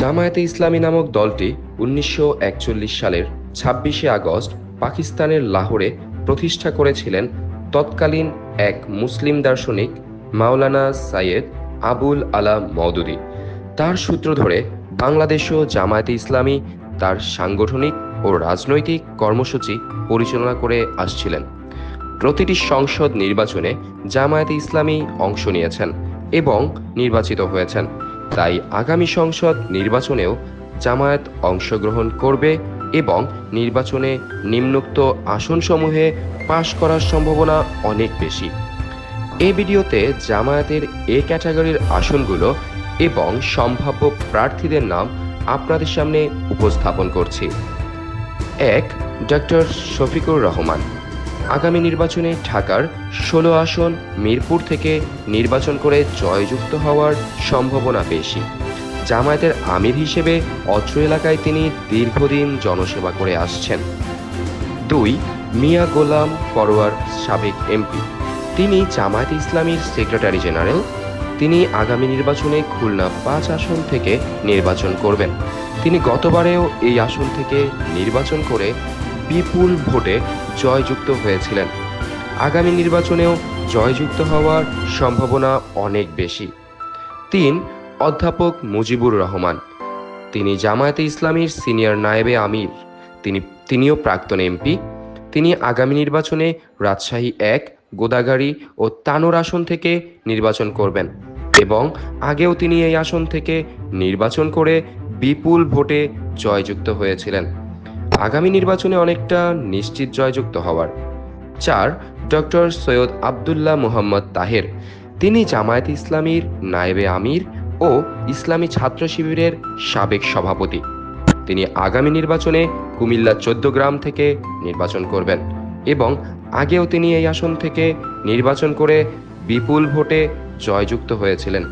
জামায়াতে ইসলামী নামক দলটি উনিশশো একচল্লিশ সালের ছাব্বিশে আগস্ট পাকিস্তানের লাহোরে প্রতিষ্ঠা করেছিলেন তৎকালীন এক মুসলিম দার্শনিক মাওলানা সাইয়েদ আবুল আলা মওদুদি। তার সূত্র ধরে বাংলাদেশও জামায়াতে ইসলামী তার সাংগঠনিক ও রাজনৈতিক কর্মসূচি পরিচালনা করে আসছিলেন। প্রতিটি সংসদ নির্বাচনে জামায়াতে ইসলামী অংশ নিয়েছেন এবং নির্বাচিত হয়েছেন। তাই আগামী সংসদ নির্বাচনেও জামায়াত অংশগ্রহণ করবে এবং নির্বাচনে নিম্নোক্ত আসনসমূহে পাশ করার সম্ভাবনা অনেক বেশি। এই ভিডিওতে জামায়াতের এ ক্যাটাগরির আসনগুলো এবং সম্ভাব্য প্রার্থীদের নাম আপনাদের সামনে উপস্থাপন করছি। এক, ডক্টর শফিকুর রহমান। আগামী নির্বাচনে ঢাকার ষোলো আসন মিরপুর থেকে নির্বাচন করে জয়যুক্ত হওয়ার সম্ভাবনা বেশি। জামায়াতের আমির হিসেবে অত্র এলাকায় তিনি দীর্ঘদিন জনসেবা করে আসছেন। দুই, মিয়া গোলাম পরোয়ার সাবেক এমপি। তিনি জামায়াত ইসলামীর সেক্রেটারি জেনারেল। তিনি আগামী নির্বাচনে খুলনা পাঁচ আসন থেকে নির্বাচন করবেন। তিনি গতবারেও এই আসন থেকে নির্বাচন করে বিপুল ভোটে জয়যুক্ত হয়েছিলেন। আগামী নির্বাচনেও জয়যুক্ত হওয়ার সম্ভাবনা অনেক বেশি। তিন, অধ্যাপক মুজিবুর রহমান। তিনি জামায়াতে ইসলামীর সিনিয়র নায়েবে আমির। তিনি, তিনিও প্রাক্তন এমপি। তিনি আগামী নির্বাচনে রাজশাহী এক, গোদাগাড়ি ও তানোর আসন থেকে নির্বাচন করবেন এবং আগেও তিনি এই আসন থেকে নির্বাচন করে বিপুল ভোটে জয়যুক্ত হয়েছিলেন। আগামী নির্বাচনে অনেকটা নিশ্চিত জয়যুক্ত হওয়ার। চার, ডক্টর সৈয়দ আবদুল্লাহ মোহাম্মদ তাহের। তিনি জামায়াত ইসলামীর নায়েবে আমির ও ইসলামী ছাত্র শিবিরের সাবেক সভাপতি। তিনি আগামী নির্বাচনে কুমিল্লা চোদ্দ গ্রাম থেকে নির্বাচন করবেন এবং আগেও তিনি এই আসন থেকে নির্বাচন করে বিপুল ভোটে জয়যুক্ত হয়েছিলেন।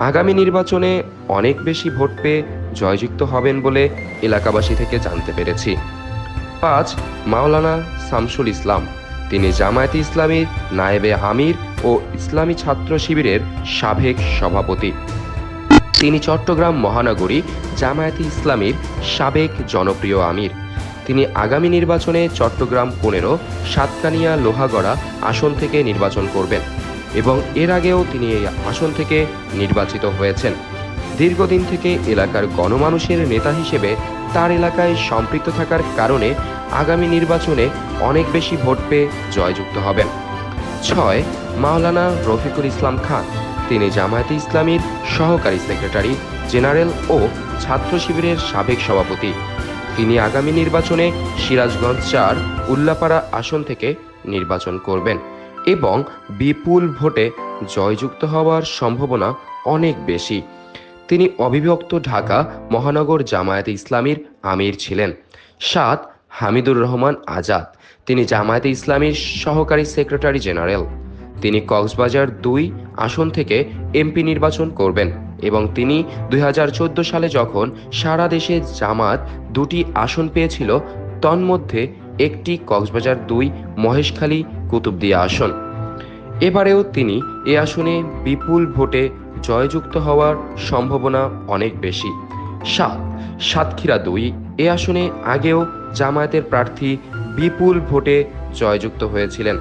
আগামী নির্বাচনে অনেক বেশি ভোট পেয়ে জয়যুক্ত হবেন বলে এলাকাবাসী থেকে জানতে পেরেছি। পাঁচ, মাওলানা শামসুল ইসলাম। তিনি জামায়াতে ইসলামীর নায়েবে আমির ও ইসলামী ছাত্র শিবিরের সাবেক সভাপতি। তিনি চট্টগ্রাম মহানগরী জামায়াতে ইসলামীর সাবেক জনপ্রিয় আমির। তিনি আগামী নির্বাচনে চট্টগ্রাম পনেরো, সাতকানিয়া, লোহাগড়া আসন থেকে নির্বাচন করবেন এবং এর আগেও তিনি এই আসন থেকে নির্বাচিত হয়েছেন। দীর্ঘদিন থেকে এলাকার গণমানুষের নেতা হিসেবে তার এলাকায় সম্পৃক্ত থাকার কারণে আগামী নির্বাচনে অনেক বেশি ভোট পেয়ে জয়যুক্ত হবেন। ছয়, মাওলানা রফিকুল ইসলাম খান। তিনি জামায়াতে ইসলামীর সহকারী সেক্রেটারি জেনারেল ও ছাত্র শিবিরের সাবেক সভাপতি। তিনি আগামী নির্বাচনে সিরাজগঞ্জ চার, উল্লাপাড়া আসন থেকে নির্বাচন করবেন এবং বিপুল ভোটে জয়যুক্ত হওয়ার সম্ভাবনা অনেক বেশি। তিনি অবিভক্ত ঢাকা মহানগর জামায়াতে ইসলামীর আমির ছিলেন। সাত, হামিদুর রহমান আজাদ। তিনি জামায়াতে ইসলামীর সহকারী সেক্রেটারি জেনারেল। তিনি কক্সবাজার দুই আসন থেকে এমপি নির্বাচন করবেন এবং তিনি দুই হাজার চোদ্দ সালে যখন সারা দেশে জামাত দুটি আসন পেয়েছিল, তন্মধ্যে একটি কক্সবাজার দুই মহেশখালী কুতুবদিয়া আসন। এবারেও তিনি এ আসনে বিপুল ভোটে জয়যুক্ত হওয়ার সম্ভাবনা অনেক বেশি। সাত, সাতক্ষীরা দুই, এ আসনে আগেও জামায়াতের প্রার্থী বিপুল ভোটে জয়যুক্ত হয়েছিলেন।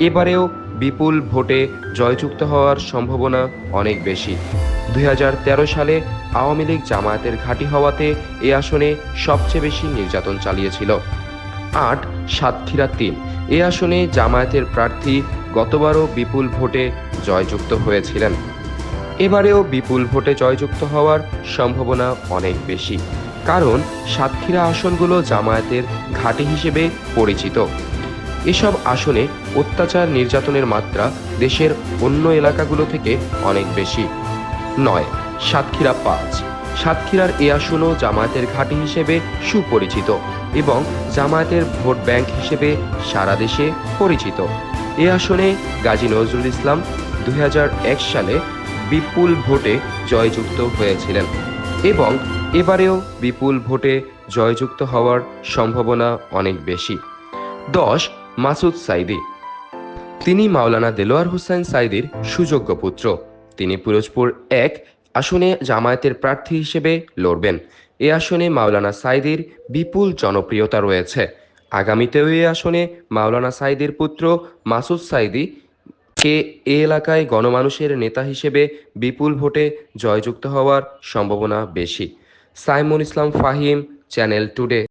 এবারেও বিপুল ভোটে জয়যুক্ত হওয়ার সম্ভাবনা অনেক বেশি। দু হাজার তেরো সালে আওয়ামী লীগ জামায়াতের ঘাঁটি হওয়াতে এ আসনে সবচেয়ে বেশি নির্যাতন চালিয়েছিল। আট, সাতক্ষীরা তিন, এ আসনে জামায়াতের প্রার্থী গতবারও বিপুল ভোটে জয়যুক্ত হয়েছিলেন। এবারেও বিপুল ভোটে জয়যুক্ত হওয়ার সম্ভাবনা অনেক বেশি। কারণ সাতক্ষীরা আসনগুলো জামায়াতের ঘাঁটি হিসেবে পরিচিত। এসব আসনে অত্যাচার নির্যাতনের মাত্রা দেশের অন্য এলাকাগুলো থেকে অনেক বেশি। নয়, সাতক্ষীরা পাঁচ। সাতক্ষীরার এ আসনও জামায়াতের ঘাঁটি হিসেবে সুপরিচিত এবং জামায়াতের ভোট ব্যাংক হিসেবে সারা দেশে পরিচিত। এ আসনে গাজী নজরুল ইসলাম দু হাজার এক সালে বিপুল ভোটে জয়যুক্ত হয়েছিলেন এবং এবারেও বিপুল ভোটে জয়যুক্ত হওয়ার সম্ভাবনা অনেক বেশি। দশ, মাসুদ সাইদি। তিনি মাওলানা দেলোয়ার হুসাইন সাইদির সুযোগ্য পুত্র। তিনি পিরোজপুর এক আসনে জামায়াতের প্রার্থী হিসেবে লড়বেন। এ আসনে মাওলানা সাইদির বিপুল জনপ্রিয়তা রয়েছে। আগামীতেও এ আসনে মাওলানা সাইদির পুত্র মাসুদ সাইদি কে এ এলাকায় গণমানুষের নেতা হিসেবে বিপুল ভোটে জয়যুক্ত হওয়ার সম্ভাবনা বেশি। Saimul Islam Fahim, channel today.